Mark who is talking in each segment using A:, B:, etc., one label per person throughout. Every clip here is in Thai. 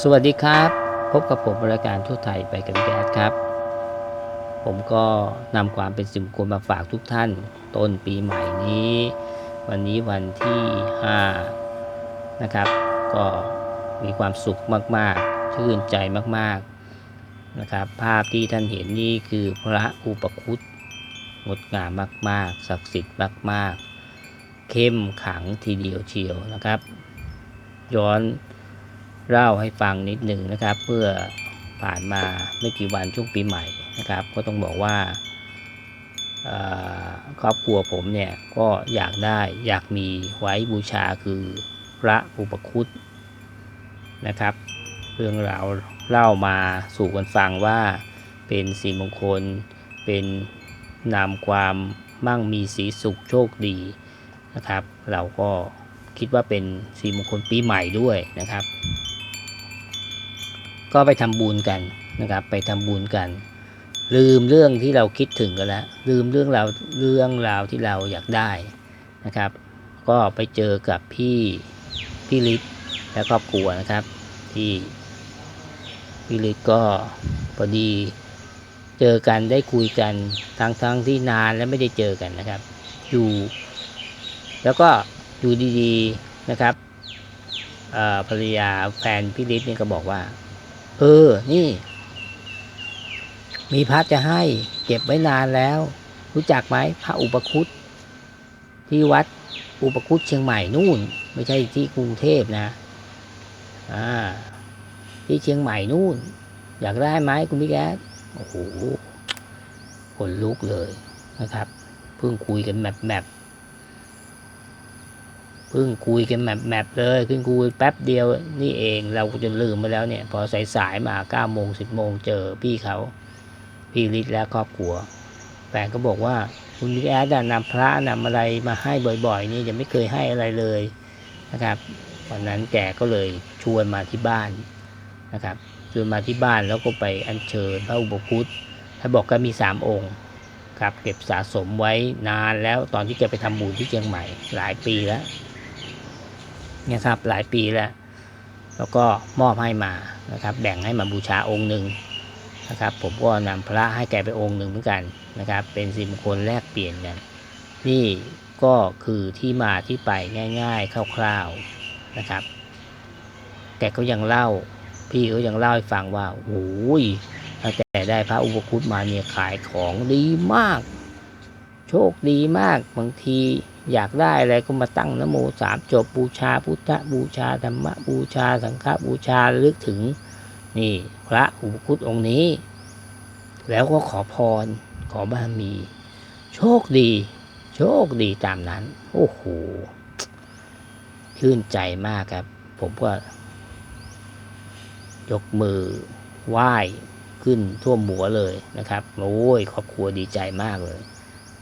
A: สวัสดีครับ พบกับผมรายการทั่วไทยไปกับแก๊สครับ ผมก็นำความเป็นสิมงคลมาฝากทุกท่าน ต้นปีใหม่นี้ วันนี้วันที่ 5 นะครับ ก็มีความสุขมากๆ ชื่นใจมากๆนะครับ ภาพที่ท่านเห็นนี่คือพระอุปคุตงดงามมาก ๆ ศักดิ์สิทธิ์มาก ๆ เข้มขังทีเดียวเชียวนะครับ ย้อน เล่าให้ฟังนิดหนึ่งนะครับ เพื่อผ่านมาไม่กี่วันช่วงปีใหม่นะครับ ก็ต้องบอกว่าครอบครัวผมเนี่ยก็อยากได้อยากมีไว้บูชาคือพระอุปคุตนะครับ เรื่องราวเล่ามาสู่กันฟังว่าเป็นสีมงคล เป็นนำความมั่งมีสีสุขโชคดีนะครับ เราก็คิดว่าเป็นสีมงคลปีใหม่ด้วยนะครับ ก็ไปทำบุญกันนะครับ ไปทำบุญกัน ลืมเรื่องที่เราคิดถึงกันแล้ว ลืมเรื่องราวเรื่องราวที่เราอยากได้นะครับ ก็ไปเจอกับพี่พี่ฤทธิ์และครอบครัวนะครับ ที่พี่ฤทธิ์ก็พอดีเจอกันได้คุยกันทั้งทั้งที่นานและไม่ได้เจอกันนะครับ อยู่ แล้วก็อยู่ดีๆนะครับภรรยาแฟนพี่ฤทธิ์เนี่ยก็บอกว่า เออ นี่ มีพระจะให้ เก็บไว้นานแล้ว รู้จักไหมพระอุปคุตที่วัดอุปคุตเชียงใหม่นู่น ไม่ใช่ที่กรุงเทพนะ อ่า ที่เชียงใหม่นู่น อยากได้ไหมคุณพี่แก๊สโอ้โหขนลุกเลยนะครับ เพิ่งคุยกันแมปแมปเพิ่งคุยกันแมปแมปเลยเพิ่งคุยแป๊บเดียวนี่เองเราจนลืมไปแล้วเนี่ย พอสายสายมาเก้าโมงสิบโมงเจอพี่เขา พี่ฤทธิ์และครอบครัวแฟนก็บอกว่าคุณแอดอะนำพระนำอะไรมาให้บ่อยๆ นี่ยังไม่เคยให้อะไรเลยนะครับวันนั้นแกก็เลยชวนมาที่บ้านนะครับชวนมาที่บ้านแล้วก็ไปอัญเชิญพระอุปคุตท่านบอกก็มีสามองค์ครับเก็บสะสมไว้นานแล้วตอนที่แกไปทำบุญที่เชียงใหม่หลายปีแล้ว นะครับหลายปีแล้ว แล้วก็มอบให้มานะครับ แบ่งให้มาบูชาองค์หนึ่งนะครับ ผมก็นำพระให้แกไปองค์หนึ่งเหมือนกันนะครับ เป็นสิมงคลแลกเปลี่ยนกันนี่ก็คือที่มาที่ไปง่าย ๆคร่าวๆนะครับแกก็ยังเล่าพี่เขายังเล่าให้ฟังว่าโอ้ยตั้งแต่ได้พระอุปคุตมาเนี่ยขายของดีมาก โชคดีมากบางที อยากได้อะไรก็มาตั้งนโมสามจบบูชาพุทธบูชาธรรมบูชาสังฆบูชาลึกถึง นี่พระอุปคุตองค์นี้ แล้วก็ขอพรขอบารมี โชคดี โชคดีตามนั้น โอ้โหชื่นใจมากครับ ผมก็ ยกมือไหว้ขึ้นท่วมหัวเลยนะครับโอ้ยครอบครัวดีใจมากเลย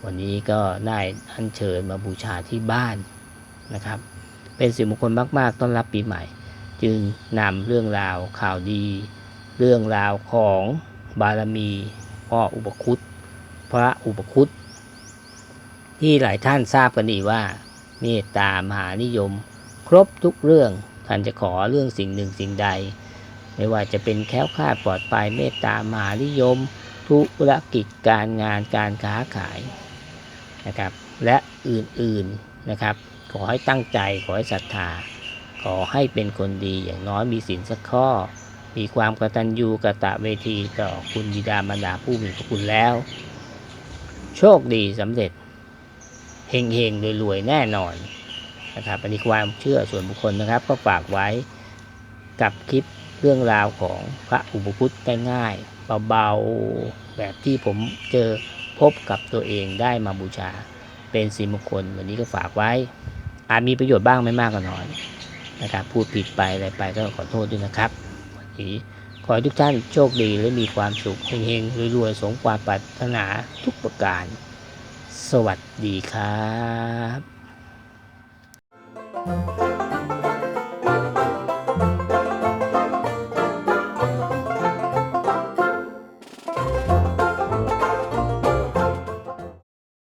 A: วันนี้ก็ได้อัญเชิญมาบูชาที่บ้านนะครับ เป็นสิริมงคลมาก ๆ ต้อนรับปีใหม่ จึงนำเรื่องราวข่าวดี เรื่องราวของบารมีพ่ออุปคุตพระอุปคุตที่หลายท่านทราบกันดีว่าเมตตามหานิยม ครบทุกเรื่องท่านจะขอเรื่องสิ่งหนึ่งสิ่งใด ไม่ว่าจะเป็นแค้วคลาดปลอดภัยเมตตามหานิยมธุรกิจการงานการค้าขาย นะครับ และอื่นๆนะครับ ขอให้ตั้งใจขอให้ศรัทธา ขอให้เป็นคนดีอย่างน้อยมีศีลสักข้อ มีความกตัญญูกะตะเวทีต่อคุณบิดามารดาผู้มีพระคุณแล้ว โชคดีสำเร็จเฮงเฮงๆรวยๆแน่นอนนะครับอันนี้ความเชื่อส่วนบุคคลนะครับ ก็ฝากไว้กับคลิปเรื่องราวของพระอุปคุตง่ายๆเบาๆแบบที่ผมเจอ พบกับตัวเองได้มาบูชาเป็นสีมงคลวันนี้ก็ฝากไว้ อาจมีประโยชน์บ้างไม่มากก็น้อยนะครับพูดผิดไปอะไรไปก็ขอโทษด้วยนะครับวันนี้ขอให้ทุกท่านโชคดีและมีความสุขเฮงๆรวยๆสมความปรารถนาทุกประการ สวัสดีครับ